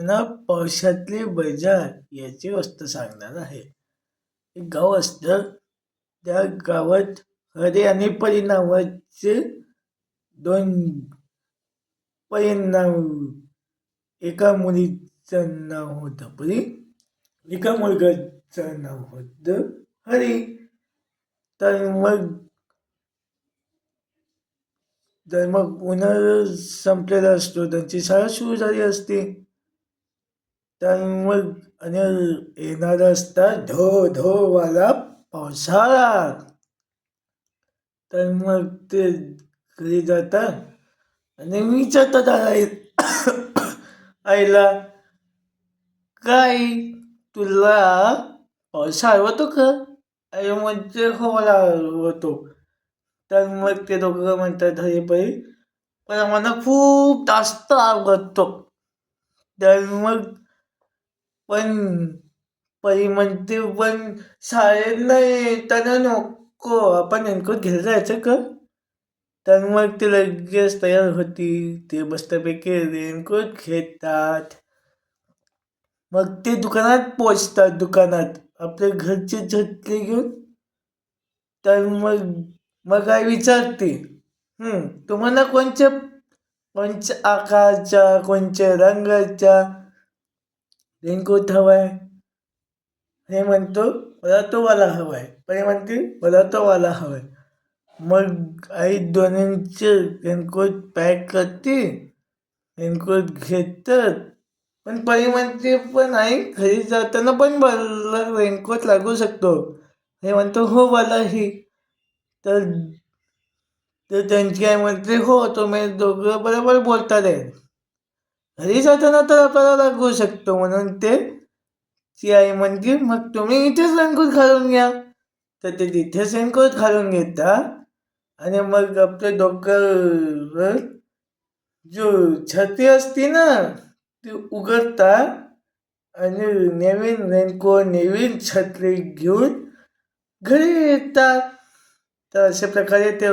मला पावसातले बैजार याची वस्तू सांगणार आहे. एक गाव असतं त्या गावात हरे आणि परी नावाचे दोन परिणाम नाव एका मुलीचं नाव होतं परी एका मुलगाचं नाव होतं हरी. तर मग तर मग उन्हाळा संपलेला असतो त्यांची शाळा सुरू झाली असते. तर मग आणि येणारा असता धो धो वाला पावसाळा तर मग ते घरी जातात आणि विचारतात आई आईला काय तुला पावसाळा आवडतो का? आई म्हणते हो मला आवडतो. तर मग ते दोघं म्हणतात हरी परी पण मला खूप जास्त आवडतो. तर मग पण परी म्हणते पण शाळेत नाही येताना नको. आपण नेमकं घेऊन जायचं का? तर मग ते लगेच तयार होती. ते मस्तपैकी रेनकोट घेतात. मग ते दुकानात पोचतात दुकानात. आपल्या घरचे झटके घेऊन. तर मग मग काय विचारते तुम्हाला कोणत्या कोणत्या आकारच्या कोणत्या रंगाच्या रेनकोट हवा आहे हे म्हणतो मला तोवाला हवा आहे पण म्हणते मला तोवाला हवा आहे मग आई दोन्हींचे रेनकोट पॅक करते रेनकोट घेतात. पण परी म्हणते पण आई घरी जाताना पण मला रेनकोट लागू शकतो. हे म्हणतो हो मलाही तर तर त्यांची आई म्हणते हो तुम्ही दोघं बरोबर बोलतात आहे घरी जाताना तर आपल्याला लागू शकतो म्हणून ते ती आई म्हणते मग तुम्ही इथेच रेनकोट घालून घ्या. तर ते तिथेच रेनकोट घालून घेतात. आणि मग आपल्या डोक्यावर जो छत्री असते ना ती उघडतात. आणि नवीन रेनकोट नवीन छत्री घेऊन घरी येतात. तर अशा प्रकारे ते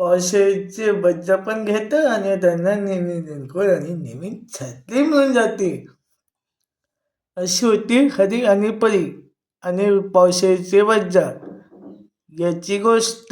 पावसाळ्याचे बज्जा पण घेतं आणि त्यांना नेहमी रेनकोट आणि नेहमी छत्री मिळून जाते. अशी होती हरी आणि परी आणि पावसाळ्याची बज्जा याची गोष्ट